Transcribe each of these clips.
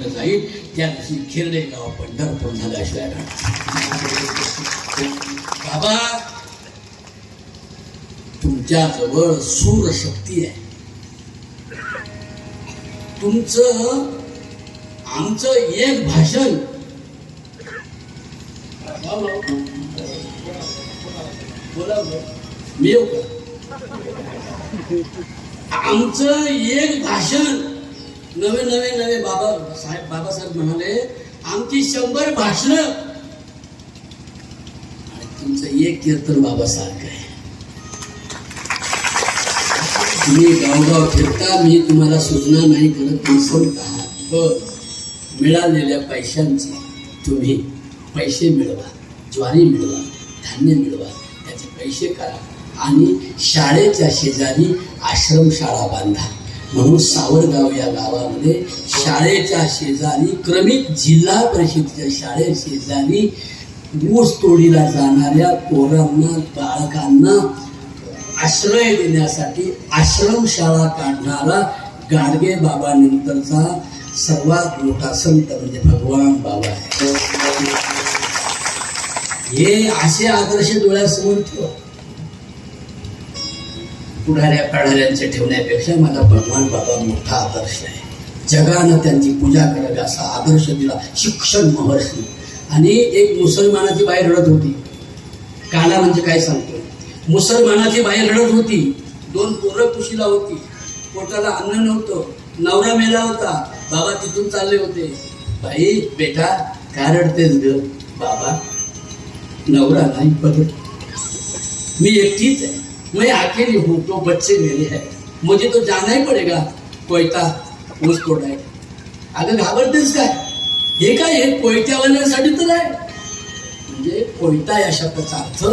म्हटलं जाईल. त्या दिवशी खिरडे गाव पंढरपूर झाल्याशिवाय बाबा तुमच्याजवळ सूर शक्ती आहे. तुमचं आमचं एक भाषण. आमचं एक भाषण. नवे नवे नवे बाबा साहेब बाबासाहेब म्हणाले आमची शंभर भाषण. आणि तुमचं एक कीर्तन बाबासारखं आहे. तुम्ही गावगाव फिरता मी तुम्हाला सूचना नाही करत निसंत आहात. पण मिळालेल्या पैशांचे तुम्ही पैसे मिळवा ज्वारी मिळवा धान्य मिळवा त्याचे पैसे करा आणि शाळेच्या शेजारी आश्रमशाळा बांधा. म्हणून सावरगाव या गावामध्ये शाळेच्या शेजारी क्रमिक जिल्हा परिषदेच्या शाळे शेजारी ऊस तोडीला जाणाऱ्या पोरांना बाळकांना आश्रय देण्यासाठी आश्रमशाळा काढणारा गाडगे बाबानंतरचा सर्वात मोठा संत म्हणजे भगवान बाबा आहे. हे असे आदर्श डोळ्यासमोर ठेवा. पुढाऱ्या पाढाऱ्यांचे ठेवण्यापेक्षा माझा भगवान बाबा मोठा आदर्श आहे. जगानं त्यांची पूजा करावी असा आदर्श दिला. शिक्षण महर्षी. आणि एक मुसलमानाची बाई रडत होती. काला म्हणजे काय सांगतो? मुसलमानाची बाई रडत होती. दोन पोरं कुशीला होती. पोटाला अन्न नव्हतं. नवरा मेला होता. बाबा तिथून चालले होते. बाई बेटा काय रडतेस ग? बाबा नवरा नाही बघ. मी एकटीच आहे. मैं अकेली हूँ तो बच्चे मेरे हैं। मुझे तो जाना ही पड़ेगा। कोयता ऊस तोडाय अगं घाबरतेस काय हे काय हे कोयत्यावाल्यांसाठी तर आहे म्हणजे कोयता या शब्दाचा अर्थ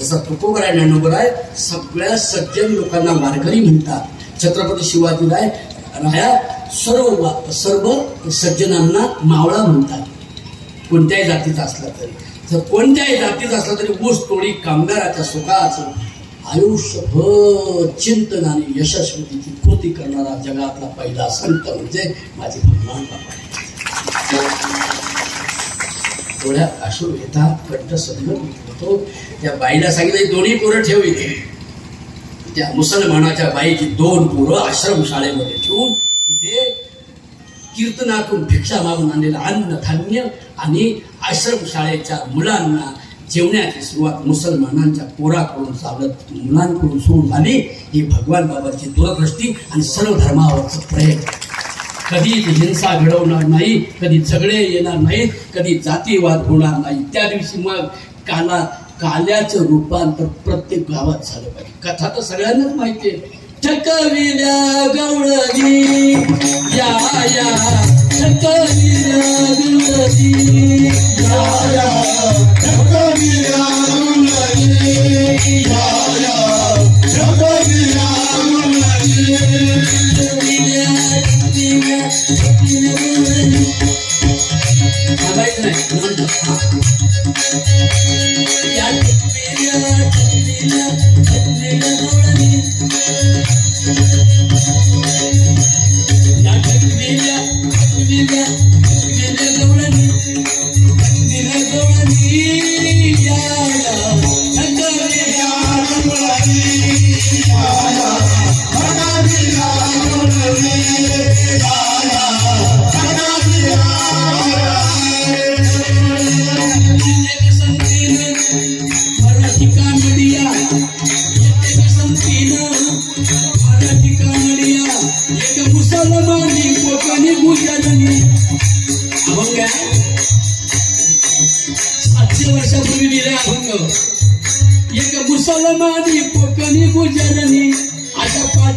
जसा तुकोबराय ज्ञानोबराय सगळ्या सज्जन लोकांना वारकरी म्हणतात छत्रपती शिवाजी राय राया सर्व वा- सर्व सज्जनांना मावळा म्हणतात। कोणत्याही जातीचा असला तरी। तर कोणत्याही जातीचा असला तरी ऊस तोडी कामगाराच्या सुखाचं आयुष्यभर चिंतन आणि यशस्वीची कृती करणारा जगातला पहिला संत म्हणजे माझे भगवान बाबा. डोळ्यात अश्रू येतात कंठ सदैव होतो त्या बाईला सांगितलं दोन्ही पोरं ठेव इथे. त्या मुसलमानाच्या बाईची दोन पोरं आश्रमशाळेमध्ये ठेवून तिथे कीर्तनातून भिक्षा मागून आणलेलं अन्न धान्य आणि आश्रमशाळेच्या मुलांना जेवण्याची सुरुवात मुसलमानांच्या पोराकडून चालत मुलांकडून सुरू झाली. ही भगवान बाबाची दूरदृष्टी आणि सर्व धर्मावरचं प्रेम कधी हिंसा घडवणार नाही कधी झगडे येणार नाहीत कधी जातीवाद होणार नाही. त्या दिवशी मग काला काल्याचं रूपांतर प्रत्येक गावात झालं पाहिजे. कथा तर सगळ्यांनाच माहिती आहे. ठकविल्या गवळणी. या या. ठकविल्या गवळणी. या या. सांगायचं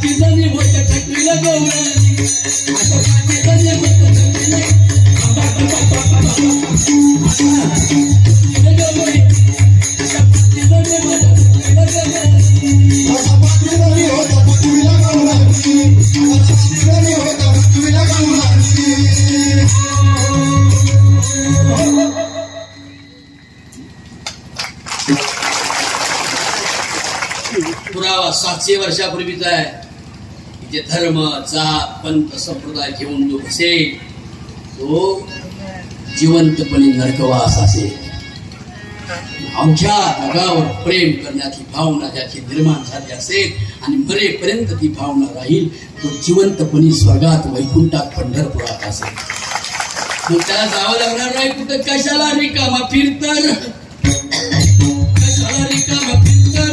बाबा, जणी होत्या टकवीला गवळणी. पुरावा सातशे वर्षापूर्वीचा आहे. जे धर्म जात पंथ संप्रदाय घेऊन जो असेल तो जिवंतपणे नरकवास असेल. आमच्या जगावर प्रेम करण्याची भावना ज्याची निर्माण झाली असेल आणि मरेपर्यंत ती भावना राहील तो जिवंतपणी स्वर्गात वैकुंठात पंढरपुरात असेल. मग त्याला जावं लागणार नाही कुठं? कशाला रिकामा फिरतर कशाला रिकामा फिरतर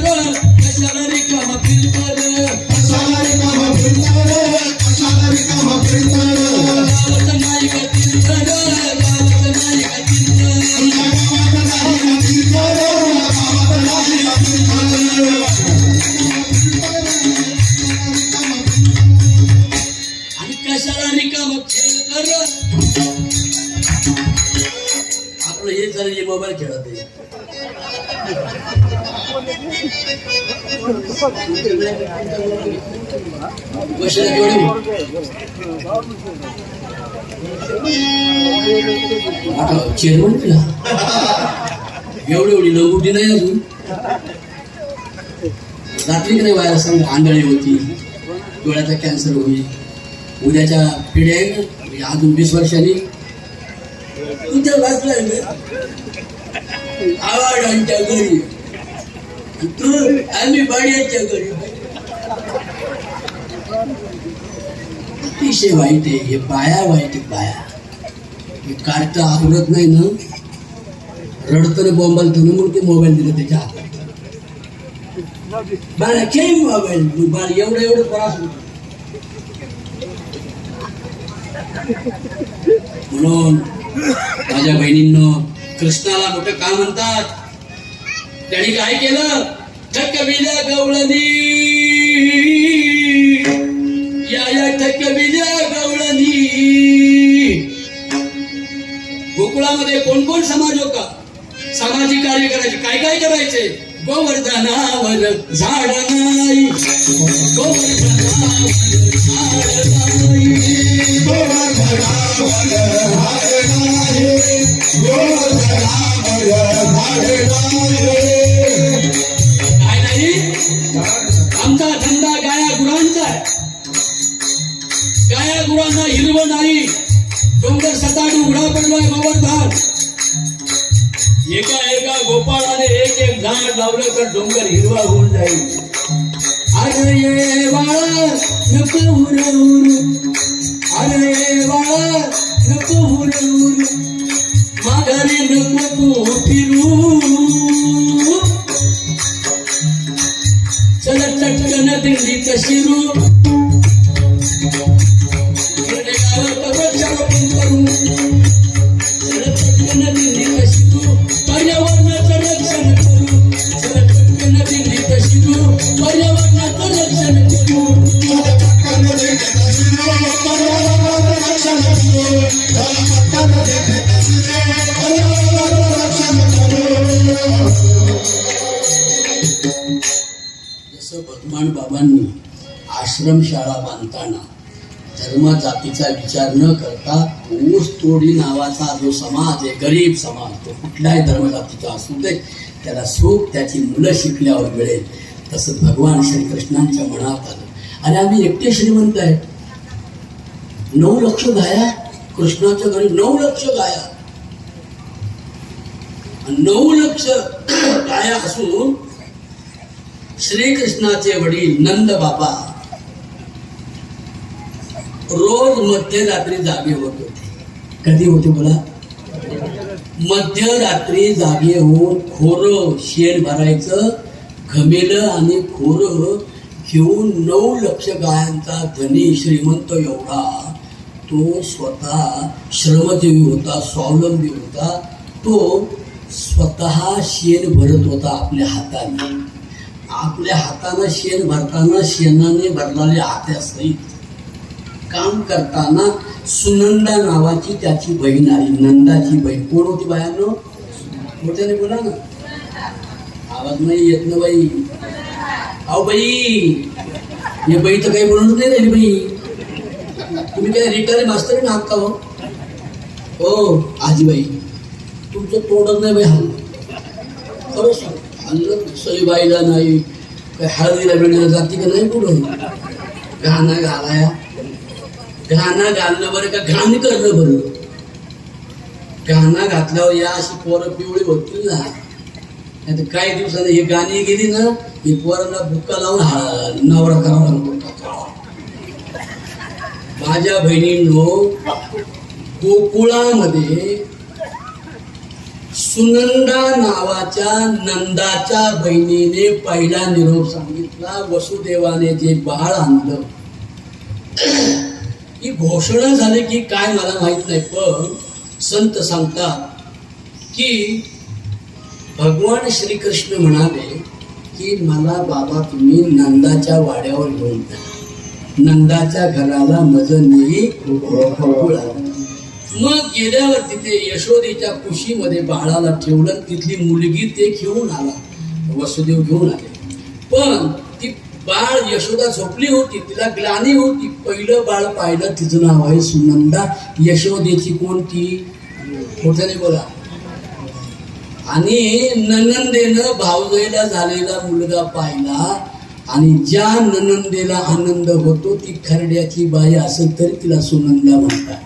कशाला रिकामा फिरतर आपलं हे झालं मोबाईल खेळत आहे. आता चेअरमन एवढी एवढी लंगुटी नाही अजून. रात्री नाही व्हायला सांग आंधळी होती डोळ्याचा कॅन्सर होईल. उद्याच्या पिढ्या आहे ना म्हणजे अजून वीस वर्षांनी. तुझ्या वाचलाय आवाडांच्या घरी. तू आम्ही बाड्याच्या घरी. अतिशय वाईट आहे हे बाया वाईट आहे बाया. हे कार्ट आवडत नाही ना. रडतं बोंबालतं ना म्हणून ते मोबाईल दिलं त्याच्या हातात. बाळा खेळ मोबाईल बाळ एवढं एवढं त्रास होतो म्हणून माझ्या बहिणींनो कृष्णाला मोठं का म्हणतात? त्यांनी काय केलं? ठकविल्या गवळणी कविल्या गवळणी गोकुळामध्ये कोण कोण समाज होता? सामाजिक कार्य करायचे काय काय करायचे गोवर्धनावर झाड नाही. काय नाही? आमचा धंदा गाया गुरांचा आहे. गुरांना हिरवं नाही. डोंगर सताड उघडा पडलाय गोवर्धन एका एका गोपाळाने एक एक झाड लावलं तर डोंगर हिरवा होऊन जाईल. अरे बाळा नको हुरहुर. अरे बाळा नको हुरहुर. माघारी नको तू फिरू आश्रमशाळा बांधताना धर्म जातीचा विचार न करता ऊस तोडी नावाचा जो समाज आहे गरीब समाज तो कुठल्याही धर्मजातीचा असू दे त्याला सुख त्याची मुलं शिकल्यावर मिळेल तसं भगवान श्रीकृष्णांच्या मनात आलं. आणि आम्ही एकटे श्रीमंत आहे नऊ लक्ष गाया कृष्णाच्या घरी नऊ लक्ष गाया. नऊ लक्ष गाया असून श्रीकृष्णाचे वडील नंद बाबा रोज मध्यरात्री जागे होत होते. कधी होते बोला? मध्यरात्री जागे होऊन खोरं शेण भरायचं घमेलं आणि खोरं घेऊन नऊ लक्ष गायांचा धनी श्रीमंत एवढा. तो स्वतः श्रमजीवी होता स्वावलंबी होता. तो स्वतः शेण भरत होता आपल्या हाताने. आपल्या हातानं शेण भरताना शेणाने भरलेले हात्या असतील. काम करताना सुनंदा नावाची त्याची बहीण आली. नंदाची बहीण. कोण होती बायांनो? मोठ्याने बोला ना. आवाज नाही येत ना बाई. अहो बाई हे बाई तर काही बोलूनच नाही राहिली बाई. तुम्ही काय रिटायर मास्तर ना का हो? हो आजीबाई तुमचं तोडत नाही बाई हल्लं. खरं हल्लं सईबाईला नाही काय हळदीला बिळदीला जाती का नाही कुठं? घाणा घालाया? घाणा घालणं बरं का? घाण करणं बरं? गाणं घातल्यावर या अशी पोरं पिवळी होतील ना? नाही तर काही दिवसांनी ही गाणी गेली ना ही पोरांना बुक्का लावून हा नवरा करावा लागतो. माझ्या बहिणींनो गोकुळामध्ये सुनंदा नावाच्या नंदाच्या बहिणीने पहिला निरोप सांगितला. वसुदेवाने जे बाळ आणलं ही घोषणा झाली की काय मला माहीत नाही पण संत सांगतात की भगवान श्रीकृष्ण म्हणाले की मला बाबा तुम्ही नंदाच्या वाड्यावर घेऊन जा. नंदाच्या घराला मज नेई मग गेल्यावर तिथे यशोदेच्या कुशीमध्ये बाळाला ठेवलं तिथली मुलगी ते घेऊन आला वसुदेव घेऊन आले. पण बाळ यशोदा झोपली होती तिला ग्लानी होती. पहिलं बाळ पाहिलं तिचं नाव आहे सुनंदा. यशोदेची कोणती? खोटं बोला. आणि ननंदेनं भावजईला झालेला मुलगा पाहिला. आणि ज्या ननंदेला आनंद होतो ती खरड्याची बाई असेल तरी तिला सुनंदा म्हणतात.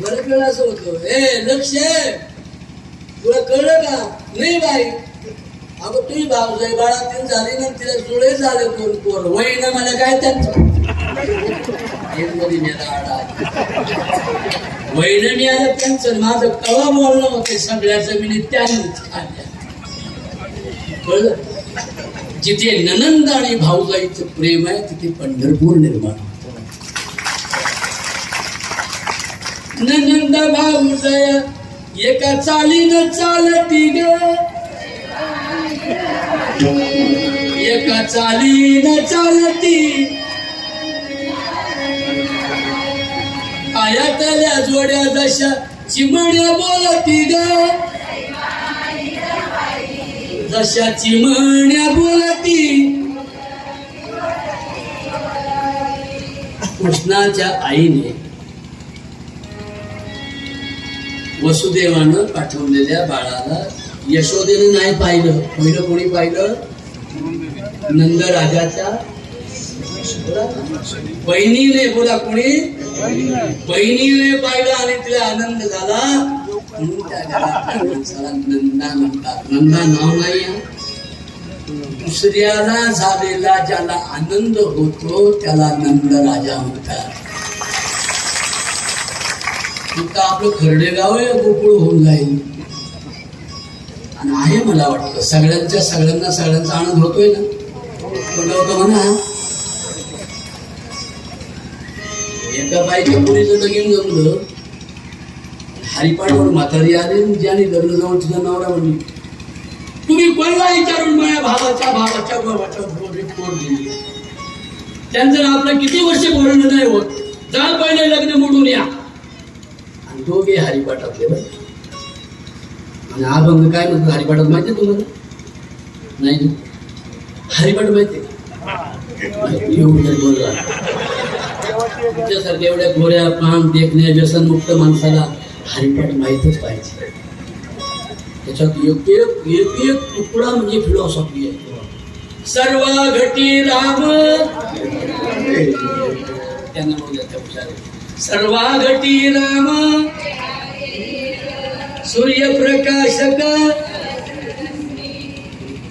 बरं वेळा असं होतं. ए लक्ष! आहे. तुला कळलं का? नाही बाई. अगं तुझी भाऊजाई बाळा तीन झाली ना तिला जुळे झाले कोण कोण? वय ना मला काय त्यांचं? एक आलं त्यांचं माझं कवा बोलणं होते सगळ्या जमिनी त्यांनीच खाल्ल्या जिथे ननंद आणि भाऊजाईचं प्रेम आहे तिथे पंढरपूर निर्माण होतं. ननंद भाऊजाया एका चालीनं चालती ग. एका चाली न चालती. आयातल्या जोड्या जशा चिमण्या बोलती ग. जशा चिमण्या बोलती. कृष्णाच्या आईने वसुदेवानं पाठवलेल्या बाळाला यशोदेनं नाही पाहिलं. पहिलं कोणी पाहिलं? नंद राजाच्या बहिणीने. बोला कोणी? बहिणीने पाहिलं आणि तिला आनंद झाला. म्हणून त्या घरातल्या नंदा म्हणतात नंदा नाव नाही दुसऱ्याला झालेला ज्याला आनंद होतो त्याला नंद राजा म्हणतात. इथं आपलं खर्डे गाव गोकुळ होऊन जाईल. आणि आहे मला वाटतं. सगळ्यांच्या सगळ्यांना सगळ्यांचा आनंद होतोय ना. कोणा होतं म्हणा. एका बाईच्या मुलीचं लगीन जमलं. हरिपाठवर म्हातारी आले ज्याने लग्न जाऊन तिचा नवरा म्हणली तुम्ही कोणाला विचारून माझ्या भावाच्या भावाच्या भावाच्या पोर दिली. त्यांचं आपलं किती वर्ष बोलणं नाही होत. जा पहिले लग्न मोडून या. आणि दोघे हरिपाठातले बाई आणि अभंग काय म्हणतो? हरिपाठात माहिती आहे तुम्हाला? नाही हरिपाठ माहिती तुमच्यासारख्या एवढ्या गोऱ्या पान देखण्या व्यसनमुक्त माणसाला हरिपाठ माहीतच पाहिजे. त्याच्यात एक एक एक तुकडा म्हणजे फिलॉसॉफी आहे. सर्व घटी राम. त्यांना बोलल्या सर्वा सर्व घटी राम. सूर्यप्रकाशक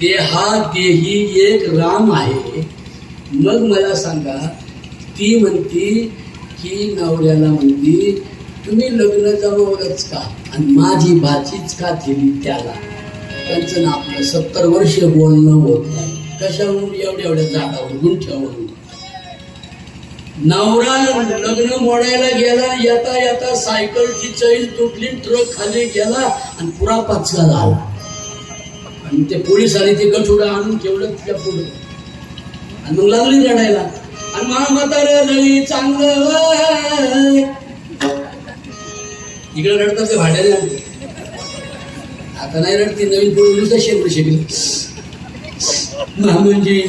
देहा देही एक राम आहे. मग मला सांगा ती म्हणती की नवऱ्याला म्हणती तुम्ही लग्न जमवलंच का? आणि माझी भाचीच का दिली त्याला? त्यांचं ना आपलं सत्तर वर्ष बोलणं होत नाही. कशावरून? एवढ्या एवढ्या झाडावर ठेवून. नवरा लग्न मोडायला गेला येता येता सायकलची चैन तुटली ट्रक खाली गेला आणि पुरा पाचका झाला आणि ते पोलिसांनी ते गठुडा आणून ठेवलं तिच्या पुढे. आणि मग लागली रडायला. आणि मला म्हातारं लई चांगलं इकडे रडतात ते भाड्याने आता नाही रडती नवीन पुढे नुसतं शेंबूड शिकली मामांची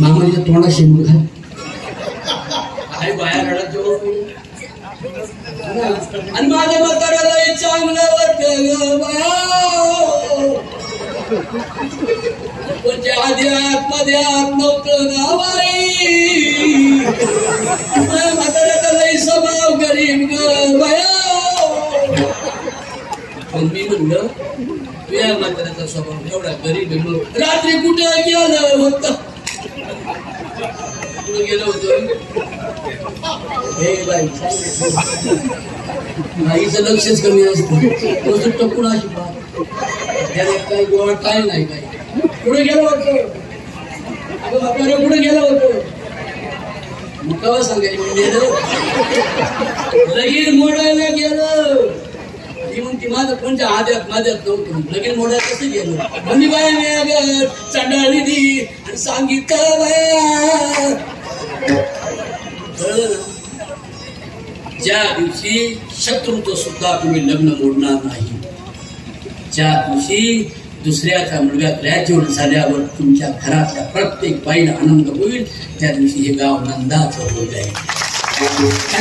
मामाच्या तोंडा शेंबू खाय काय बाया रडत जेव्हा आणि माझ्या म्हाताऱ्याला लई चांगलं वाटलं पण त्या आधी आतमध्ये आत नव्हतं ना बाई म्हाताऱ्याचा लई स्वभाव गरीब ग बाया पण मी म्हणलं तुझ्या म्हाताऱ्याचा स्वभाव एवढा गरीब रात्री कुठे गेलं होतं? कुठं गेलो होतो. हे बाई बाईचं लक्षच कमी असतं. नुसतं टपून अशी पाहत. त्याला काही गोवा काय नाही काय पुढे गेलो होतो. अगं बापा रे पुढे गेलो होतो. केव्हा सांगायचं म्हणजे? लगीन मोडायला गेलो. ती म्हणती माझं कोणत्या आद्यात माझ्यात नव्हतं. लगीन मोडायला कसं गेलो? म्हणजे बाया मी अगं चंडाळी दी आणि सांगितलं बाया कळलं ना ज्या दिवशी शत्रूचं सुद्धा तुम्ही लग्न मोडणार नाही ज्या दिवशी दुसऱ्याच्या मुलगा ग्रॅज्युएट झाल्यावर तुमच्या घरातल्या प्रत्येक बाईला आनंद होईल त्या दिवशी हे गाव नंदाचं होत आहे